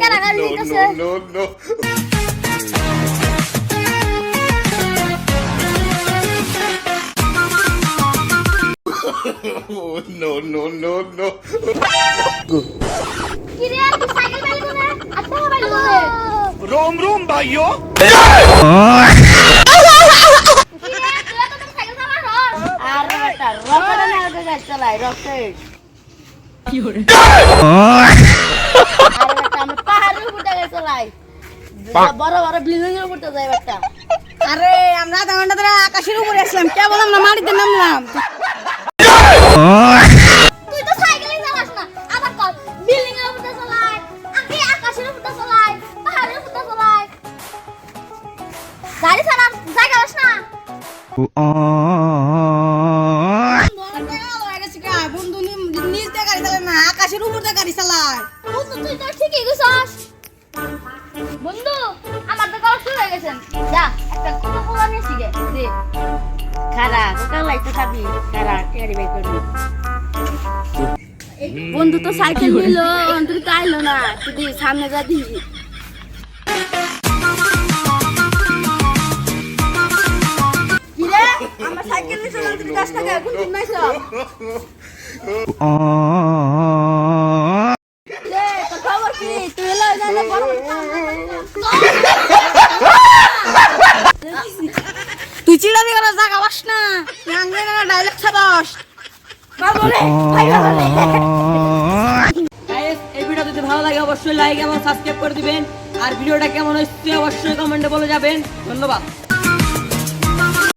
কেনা গাড়ি নিতেছে no, no. oh, no, no, no, no. কি রে তুই সাইকেল বাইলি করে আর টাকা বাইলি করে रोम रोम भाइयों কি চালাই বড় বড় বিল্ডিং এর উপর যাই বেটা আরে আমরা আধা ঘণ্টা ধরে আকাশের উপরে আসলাম। কে বললাম না মাটিতে নামলাম? তুই তো সাইকেলই চালাস না। আবার কল বিল্ডিং এর উপর চালায় আগে আকাশের উপর চালায় পাহাড়ের উপর চালায় গাড়ি চালার জায়গা আস না। বন্ধু নি- নিজ দিয়ে গাড়ি চালায় না আকাশের উপর দিয়ে গাড়ি চালায়। তুই তো ঠিকই গেছস বন্ধু আমার তো গলা শুরু হয়ে গেছেন যা একটা কোকা কোলা নিয়ে শিখে দে। খারা কোকা লাইতে খাবি খারা টেরি বাই করবি। বন্ধু তো সাইকেল নিল অন্তর তো আইলো না। তুই সামনে যা দিবি আমার সাইকেল নিয়ে চলাম তুই টাকা। এখন নাইছ? রে তোর খবর কি তুই এলো জানা বড় তুই চিড়া দিয়ে জাগা বাস না। তুই আঙ্গে না ডাইলেক্ট Guys, এই ভিডিও যদি ভালো লাগে অবশ্যই লাইক এবং সাবস্ক্রাইব করে দিবেন। আর ভিডিওটা কেমন হচ্ছে অবশ্যই কমেন্টে বলে যাবেন। ধন্যবাদ।